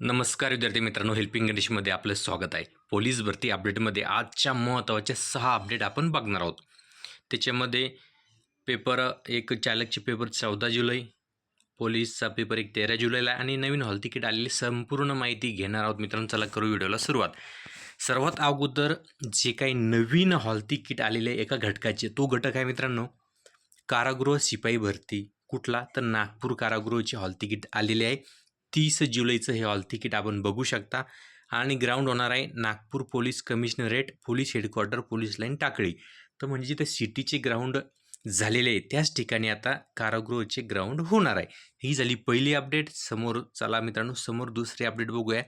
नमस्कार विद्यार्थी मित्रांनो हेल्पिंग गणेशमध्ये आपलं स्वागत आहे. पोलीस भरती अपडेटमध्ये आजच्या महत्त्वाच्या सहा अपडेट आपण बघणार आहोत. त्याच्यामध्ये पेपर एक चालकचे पेपर चौदा जुलै पोलीसचा पेपर एक तेरा जुलैला आणि नवीन हॉल तिकीट आलेली संपूर्ण माहिती घेणार आहोत मित्रांनो चला करू व्हिडिओला सुरुवात. सर्वात अगोदर जे काही नवीन हॉल तिकीट आलेले आहे एका घटकाचे तो घटक आहे मित्रांनो कारागृह शिपाई भरती. कुठला? तर नागपूर कारागृहाची हॉल तिकीट आलेली आहे. तीस जुलैचं हे हॉल तिकीट आपण बघू शकता. आणि ग्राउंड होणार आहे Nagpur police commissionerate police headquarter police line Takli. तर म्हणजे जिथे सिटीचे ग्राउंड झालेले आहे त्याच ठिकाणी आता कारागृहचे ग्राउंड होणार आहे. ही झाली पहिली अपडेट समोर चला मित्रांनो समोर दुसरी अपडेट बघूया.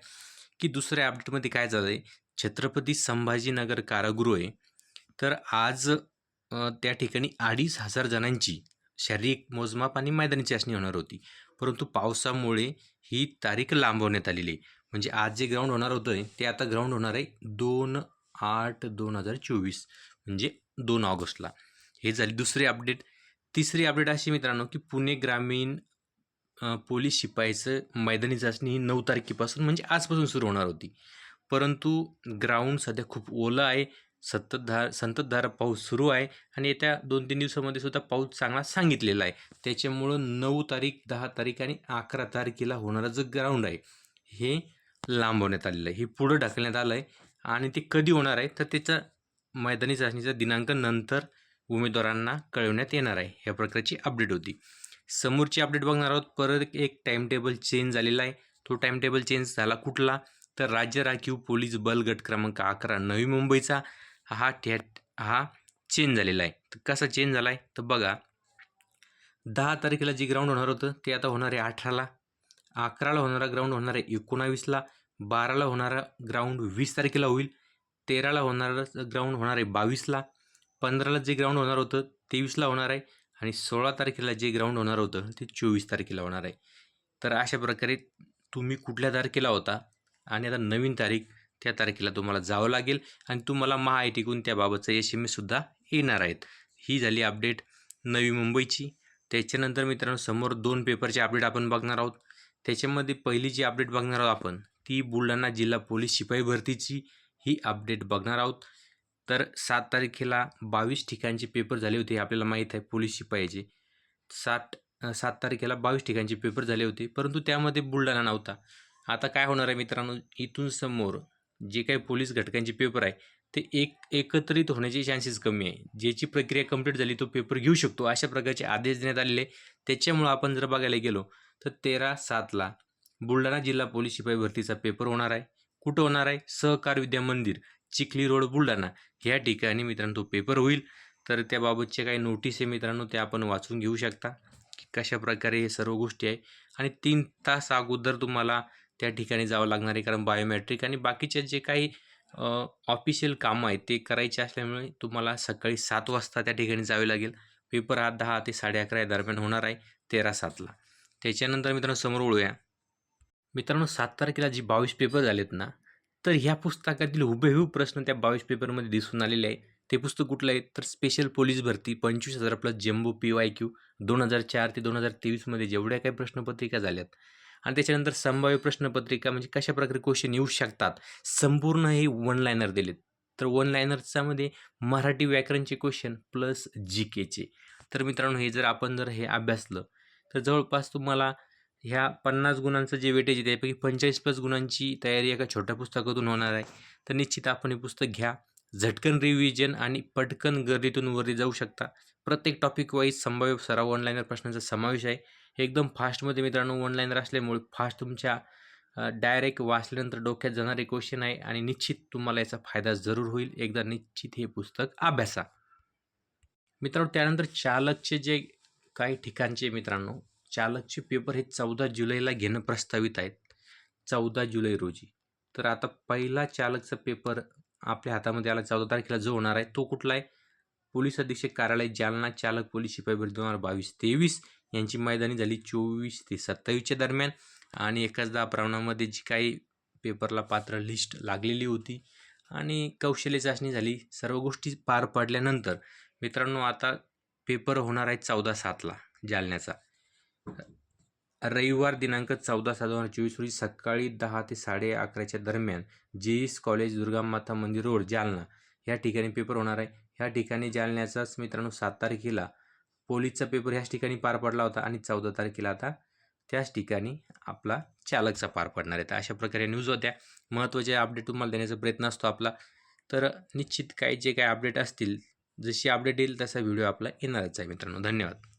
की दुसऱ्या अपडेटमध्ये काय झालं आहे छत्रपती संभाजीनगर कारागृह आहे. तर आज त्या ठिकाणी अडीच हजार जणांची शारीरिक मोजमाप आणि मैदानी चाचणी होणार होती. परंतु पावसामुळे ही तारीख लांबवण्यात आलेली आहे. म्हणजे आज जे ग्राउंड होणार होतं ते आता ग्राउंड होणार आहे दोन आठ दोन हजार चोवीस म्हणजे दोन ऑगस्टला. हे झाली दुसरी अपडेट तिसरी अपडेट अशी मित्रांनो की पुणे ग्रामीण पोलीस शिपाईचं मैदानी चाचणी ही नऊ तारखेपासून म्हणजे आजपासून सुरू होणार होती. परंतु ग्राउंड सध्या खूप ओलं आहे. सततधार संततधार पाऊस सुरू आहे आणि येत्या दोन तीन दिवसामध्ये सुद्धा पाऊस चांगला सांगितलेला आहे. त्याच्यामुळं नऊ तारीख दहा तारीख आणि अकरा तारखेला होणारा जो ग्राउंड आहे हे लांबवण्यात आलेलं आहे. हे पुढं ढकलण्यात आलं आहे आणि ते कधी होणार आहे तर त्याचा मैदानी चाचणीचा दिनांक नंतर उमेदवारांना कळवण्यात येणार आहे. ह्या प्रकारची अपडेट होती. समोरची अपडेट बघणार आहोत. परत एक टाईमटेबल चेंज झालेला आहे. तो टाईमटेबल चेंज झाला कुठला? तर राज्य राखीव पोलीस बल गट क्रमांक अकरा नवी मुंबईचा. हा थेट हा चेंज झालेला आहे. तर कसा चेंज झाला आहे तर बघा दहा तारखेला जे ग्राउंड होणार होतं ते आता होणार आहे अठराला. अकराला होणारा ग्राउंड होणार आहे एकोणावीसला. बाराला होणारा ग्राउंड वीस तारखेला होईल. तेराला होणारा ग्राउंड होणार आहे बावीसला. पंधराला जे ग्राउंड होणार होतं तेवीसला होणार आहे. आणि सोळा तारखेला जे ग्राउंड होणार होतं ते चोवीस तारखेला होणार आहे. तर अशा प्रकारे तुम्ही कुठल्या तारखेला होता? आणि आता नवीन तारीख त्या तारखेला तुम्हाला जावं लागेल आणि तुम्हाला महाआयटीकून त्याबाबतचा एस एम एससुद्धा येणार आहेत. ही झाली अपडेट नवी मुंबईची. त्याच्यानंतर मित्रांनो समोर दोन पेपरचे अपडेट आपण बघणार आहोत. त्याच्यामध्ये पहिली जी अपडेट बघणार आहोत आपण ती बुलढाणा जिल्हा पोलीस शिपाई भरतीची ही अपडेट बघणार आहोत. तर सात तारखेला बावीस ठिकाणचे पेपर झाले होते आपल्याला माहीत आहे पोलीस शिपाईचे. सात सात तारखेला बावीस ठिकाणचे पेपर झाले होते परंतु त्यामध्ये बुलढाणा नव्हता. आता काय होणार आहे मित्रांनो इथून समोर जे काही पोलीस घटकांचे पेपर आहे ते एक एकत्रित होण्याचे चान्सेस कमी आहे. ज्याची प्रक्रिया कंप्लीट झाली तो पेपर घेऊ शकतो. अशा प्रकारचे आदेश देण्यात आलेले आहे. त्याच्यामुळं आपण जर बघायला गेलो तर तेरा सातला बुलढाणा जिल्हा पोलीस शिपाई भरतीचा पेपर होणार आहे. कुठं होणार आहे? सहकार विद्या मंदिर चिखली रोड बुलढाणा. ह्या ठिकाणी मित्रांनो तो पेपर होईल. तर त्याबाबतचे काही नोटीस आहे मित्रांनो ते आपण वाचून घेऊ शकता की कशा प्रकारे हे सर्व गोष्टी आहे. आणि तीन तास अगोदर तुम्हाला त्या ठिकाणी जावं लागणार आहे कारण बायोमॅट्रिक आणि बाकीचे जे काही ऑफिशियल कामं आहेत ते करायचे असल्यामुळे तुम्हाला सकाळी सात वाजता त्या ठिकाणी जावे लागेल. पेपर हा दहा ते साडे अकरा या दरम्यान होणार आहे तेरा सातला. त्याच्यानंतर मित्रांनो समोर वळूया. मित्रांनो सात तारखेला जी बावीस पेपर झालेत ना तर ह्या पुस्तकातील हुबेहूब प्रश्न त्या बावीस पेपरमध्ये दिसून आलेले आहे. ते पुस्तक कुठलं आहे? तर स्पेशल पोलीस भरती पंचवीस हजार plus jumbo P Y Q दोन हजार चार ते दोन हजार तेवीसमध्ये जेवढ्या काही प्रश्नपत्रिका झाल्यात आणि त्याच्यानंतर संभाव्य प्रश्नपत्रिका म्हणजे कशा प्रकारे क्वेश्चन येऊ शकतात? संपूर्ण हे वन लायनर दिलेत. तर वन लायनरच्यामध्ये मराठी व्याकरणचे क्वेश्चन प्लस जी केचे तर मित्रांनो हे जर आपण जर हे अभ्यासलं तर जवळपास तुम्हाला ह्या पन्नास गुणांचं जे वेटेज आहे त्यापैकी पंचेचाळीस प्लस गुणांची तयारी एका छोट्या पुस्तकातून होणार आहे. तर निश्चित आपण हे पुस्तक घ्या. झटकन रिव्हिजन आणि पटकन गर्दीतून वरती जाऊ शकता. प्रत्येक टॉपिक वाईज संभाव्य सराव ऑनलाईनर प्रश्नांचा समावेश आहे. एकदम फास्टमध्ये मित्रांनो ऑनलाईनर असल्यामुळे फास्ट तुमच्या डायरेक्ट वाचल्यानंतर डोक्यात जाणारे क्वेश्चन आहे आणि निश्चित तुम्हाला याचा फायदा जरूर होईल. एकदा निश्चित हे पुस्तक अभ्यासा. मित्रांनो त्यानंतर चालकचे जे काही ठिकाणचे मित्रांनो चालकचे पेपर हे चौदा जुलैला घेणं प्रस्तावित आहेत. चौदा जुलै रोजी. तर आता पहिला चालकचा पेपर आपल्या हातामध्ये आला चौदा तारखेला जो होणार आहे तो कुठला आहे? पोलीस अधीक्षक कार्यालय जालना चालक पोलीस शिपाई दोन हजार बावीस तेवीस यांची मैदानी झाली चोवीस ते सत्तावीसच्या दरम्यान. आणि एकाच दहा प्रमाणामध्ये जी काही पेपरला पात्र लिस्ट लागलेली होती. आणि कौशल्य चाचणी झाली सर्व गोष्टी पार पडल्यानंतर. मित्रांनो आता पेपर होणार आहे चौदा सातला जालन्याचा. रविवार दिनांक चौदा सात दोन हजार चोवीस रोजी सकाळी दहा ते साडे अकराच्या दरम्यान जेईस कॉलेज दुर्गामाता मंदिर रोड जालना. ह्या ठिकाणी पेपर होणार आहे. ह्या ठिकाणी जालन्याचाच मित्रांनो सात तारखेला पोलीसचा पेपर ह्याच ठिकाणी पार पडला होता आणि चौदा तारखेला आता त्याच ठिकाणी आपला चालकचा पार पडणार आहे. तर अशा प्रकारे न्यूज होत्या. महत्त्वाचे अपडेट तुम्हाला देण्याचा प्रयत्न असतो आपला. तर निश्चित काही जे काही अपडेट असतील जशी अपडेट येईल तसा व्हिडिओ आपला येणारच आहे मित्रांनो. धन्यवाद.